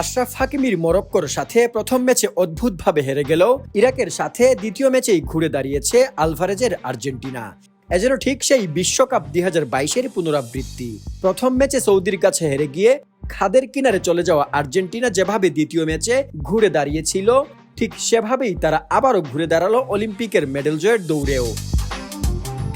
আশরাফ হাকিমির মরক্কোর সাথে প্রথম ম্যাচে অদ্ভুতভাবে হেরে গেল ইরাকের সাথে দ্বিতীয় ম্যাচেই ঘুরে দাঁড়িয়েছে আলভারেজের আর্জেন্টিনা। এ যেন ঠিক সেই বিশ্বকাপ দুই হাজার বাইশের পুনরাবৃত্তি। প্রথম ম্যাচে সৌদির কাছে হেরে গিয়ে খাদের কিনারে চলে যাওয়া আর্জেন্টিনা যেভাবে দ্বিতীয় ম্যাচে ঘুরে দাঁড়িয়েছিল, ঠিক সেভাবেই তারা আবারও ঘুরে দাঁড়াল অলিম্পিকের মেডেল জয়ের দৌড়েও।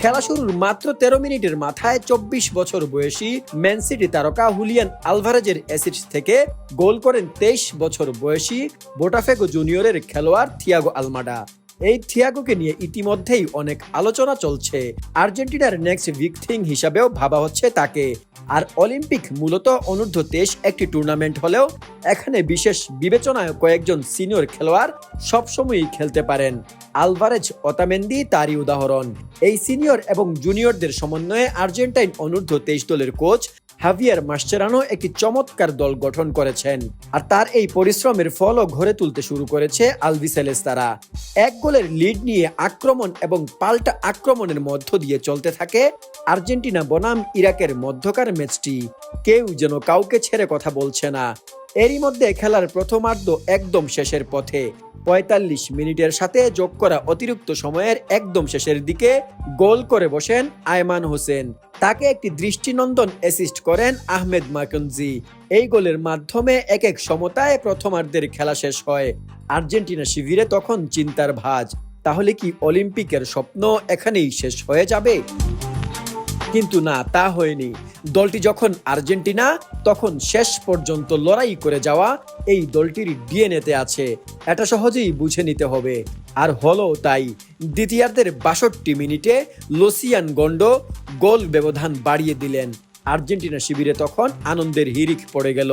খেলা শুরুর মাত্র তেরো মিনিটের মাথায় চব্বিশ বছর বয়সী ম্যান সিটি তারকা হুলিয়ান আলভারেজের অ্যাসিড থেকে গোল করেন তেইশ বছর বয়সী বোটাফেগো জুনিয়রের খেলোয়াড় থিয়াগো আলমাডা। এই থিয়াগোকে নিয়ে ইতিমধ্যেই অনেক আলোচনা চলছে। আর্জেন্টিনার নেক্সট বিগ থিং হিসাবেও ভাবা হচ্ছে তাকে। আর অলিম্পিক মূলত অনূর্ধ্ব তেইশ একটি টুর্নামেন্ট হলেও এখানে বিশেষ বিবেচনায় কয়েকজন সিনিয়র খেলোয়াড় সবসময়ই খেলতে পারেন। আলভারেজ অতামেন্দি তারই উদাহরণ। এই সিনিয়র এবং জুনিয়রদের সমন্বয়ে আর্জেন্টাইন অনূর্ধ্ব তেইশ দলের কোচ হাভিয়ার মাস্টেরানো একটি চমৎকার দল গঠন করেছেন আর তার এই পরিশ্রমের ফলও ঘরে তুলতে শুরু করেছে আলভিসেলেস তারা এক গোলের লিড নিয়ে আক্রমণ এবং পাল্টা আক্রমণের মধ্য দিয়ে চলতে থাকে আর্জেন্টিনা বনাম ইরাকের মধ্যকার ম্যাচটি। কেউ যেন কাউকে ছেড়ে কথা বলছে না। এরই মধ্যে খেলার প্রথমার্ধ একদম শেষের পথে। পঁয়তাল্লিশ মিনিটের সাথে যোগ করা অতিরিক্ত সময়ের একদম শেষের দিকে গোল করে বসেন আয়মান হোসেন। তাকে একটি দৃষ্টিনন্দন অ্যাসিস্ট করেন আহমেদ মাকনজি। এই গোলের মাধ্যমে এক এক সমতায় প্রথমার্ধের খেলা শেষ হয়। আর্জেন্টিনা শিবিরে তখন চিন্তার ভাঁজ। তাহলে কি অলিম্পিকের স্বপ্ন এখানেই শেষ হয়ে যাবে? কিন্তু না, তা হয়নি। দলটি যখন আর্জেন্টিনা, তখন শেষ পর্যন্ত লড়াই করে যাওয়া এই দলটির ডিএনএতে আছে। এটা সহজেই বুঝে নিতে হবে। আর হলো তাই, দ্বিতীয়ার্ধের বাষট্টি মিনিটে লোসিয়ান গন্ড গোল ব্যবধান বাড়িয়ে দিলেন। আর্জেন্টিনা শিবিরে তখন আনন্দের হিরিক পড়ে গেল।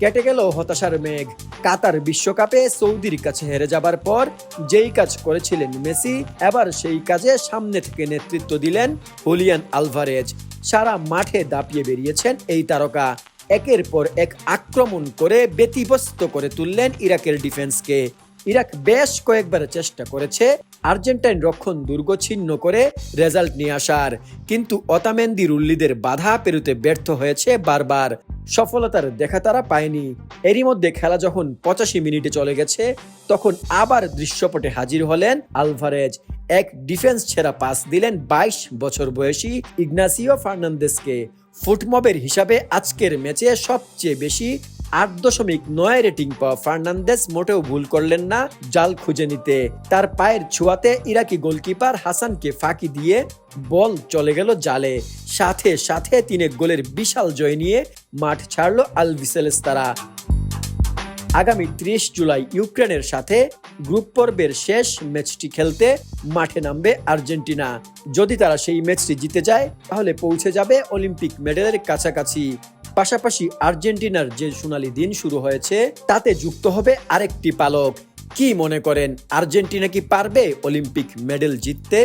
কেটে গেল হতাশার মেঘ। কাতার বিশ্বকাপে সৌদির কাছে হেরে যাবার পর যেই কাজ করেছিলেন মেসি, এবার সেই কাজে সামনে থেকে নেতৃত্ব দিলেন হুলিয়ান আলভারেজ। সারা মাঠে দাপিয়ে বেরিয়েছেন এই তারকা। একের পর এক আক্রমণ করে ব্যতিব্যস্ত করে তুললেন ইরাকের ডিফেন্সকে। ইরাক বেশ কয়েকবার চেষ্টা করেছে আর্জেন্টাইন রক্ষণ দুর্গ ছিন্ন করে রেজাল্ট নিয়ে আসার। কিন্তু অতামেন্দি রুল্লিদের বাধা পেরুতে ব্যর্থ হয়েছে বারবার। সফলতার দেখা তারা পায়নি। এরই মধ্যে খেলা যখন পঁচাশি মিনিটে চলে গেছে, তখন আবার দৃশ্যপটে হাজির হলেন আলভারেজ। এক ডিফেন্স ছেড়া পাস দিলেন বাইশ বছর বয়সী ইগনাসিও ফার্নান্দেসকে ফুটমবের হিসাবে আজকের ম্যাচে সবচেয়ে বেশি আট দশমিক নয় রেটিং পাওয়া ফার্নান্দেস মোটেও ভুল করলেন না, জাল খুঁজে নিতে। তার পায়ের ছোঁয়াতে ইরাকি গোলকিপার হাসানকে ফাঁকি দিয়ে বল চলে গেল জালে। সাথে সাথে তিনে গোলের বিশাল জয় নিয়ে মাঠ ছাড়লো আলভিসেলেস তারা আগামী ত্রিশ জুলাই ইউক্রেনের সাথে গ্রুপ পর্বের শেষ ম্যাচটি খেলতে মাঠে নামবে আর্জেন্টিনা। যদি তারা সেই ম্যাচটি জিতে যায়, তাহলে পৌঁছে যাবে অলিম্পিক মেডেলের কাছাকাছি। পাশাপাশি আর্জেন্টিনার যে সোনালি দিন শুরু হয়েছে, তাতে যুক্ত হবে আরেকটি পালক। কি মনে করেন, আর্জেন্টিনা কি পারবে অলিম্পিক মেডেল জিততে?